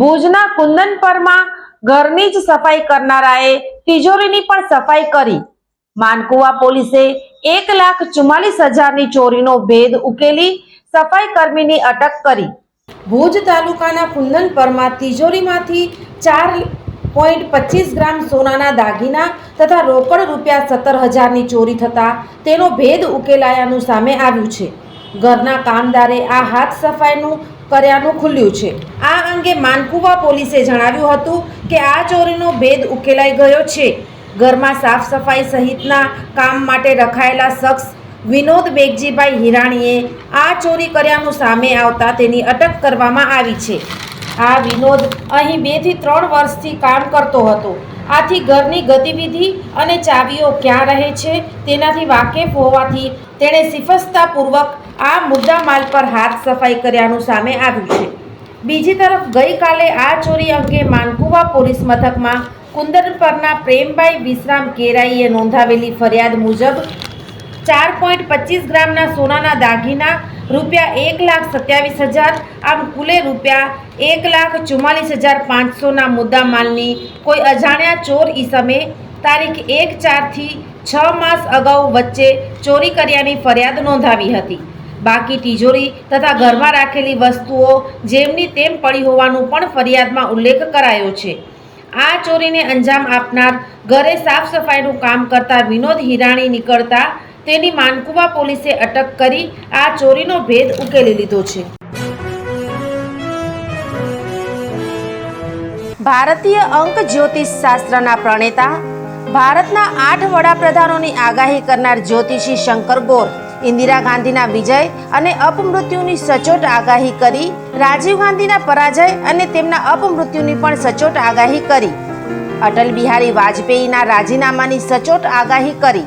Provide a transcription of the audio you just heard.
ભુજના કુંદનપરમાં ઘરની જ સફાઈ કરનારાએ તિજોરીની પણ સફાઈ કરી. માનકુવા પોલીસે એક લાખ ચુમ્માલીસ હજારની ચોરીનો ભેદ ઉકેલી સફાઈ કર્મીની અટક કરી. ભુજ તાલુકાના કુંદનપરમાં તિજોરીમાંથી ચાર પોઈન્ટ પચીસ ગ્રામ સોનાના દાગીના તથા રોકડ રૂપિયા સત્તર હજારની ચોરી થતાં તેનો ભેદ ઉકેલાયાનું સામે આવ્યું છે. ઘરના કામદારે આ હાથ સફાઈનું કર્યાનું ખુલ્યું છે. આ અંગે માનકુવા પોલીસે જણાવ્યું હતું કે આ ચોરીનો ભેદ ઉકેલાઈ ગયો છે. ઘરમાં સાફ સફાઈ સહિતના કામ માટે રખાયેલા શખ્સ વિનોદ બેગજીભાઈ હિરાણીએ આ ચોરી કર્યાનું સામે આવતા તેની અટક કરવામાં આવી છે. આ વિનોદ અહીં બેથી ત્રણ વર્ષથી કામ કરતો હતો. આથી ઘરની ગતિવિધિ અને ચાવીઓ ક્યાં રહે છે તેનાથી વાકેફ હોવાથી તેણે સિફસ્તાપૂર્વક આ મુદ્દામાલ પર હાથ સફાઈ કર્યાનું સામે આવ્યું છે. બીજી તરફ ગઈકાલે આ ચોરી અંગે માનકુવા પોલીસ મથકમાં કુંદર પરના પ્રેમભાઈ વિશ્રામ કેરાઈએ નોંધાવેલી ફરિયાદ મુજબ ચાર પોઈન્ટ પચીસ ગ્રામના સોનાના દાગીના રૂપિયા એક લાખ સત્યાવીસ હજાર, આમ કુલે રૂપિયા એક લાખ ચુમ્માલીસ હજાર પાંચસોના મુદ્દા માલની કોઈ અજાણ્યા ચોર ઈસમે તારીખ એક ચારથી છ માસ અગાઉ વચ્ચે ચોરી કર્યાની ફરિયાદ નોંધાવી હતી. બાકી તિજોરી તથા ઘરમાં રાખેલી વસ્તુઓ જેમની તેમ પડી હોવાનું પણ ફરિયાદમાં ઉલ્લેખ કરાયો છે. આ ચોરીને અંજામ આપનાર ઘરે સાફ સફાઈનું કામ કરતા વિનોદ હિરાણી નીકળતા તેની માનકુવા પોલીસે અટક કરી આ ચોરીનો ભેદ ઉકેલી લીધો છે. ભારતીય અંક જ્યોતિષ શાસ્ત્રના પ્રણેતા, ભારતના આઠ વડાપ્રધાનોની આગાહી કરનાર જ્યોતિષી શંકર ગોર, ઇન્દિરા ગાંધીના વિજય અને અપમૃત્યુની સચોટ આગાહી કરી, રાજીવ ગાંધીના પરાજય અને તેમના અપમૃત્યુની પણ સચોટ આગાહી કરી. અટલ બિહારી વાજપેયીના રાજીનામાની સચોટ આગાહી કરી.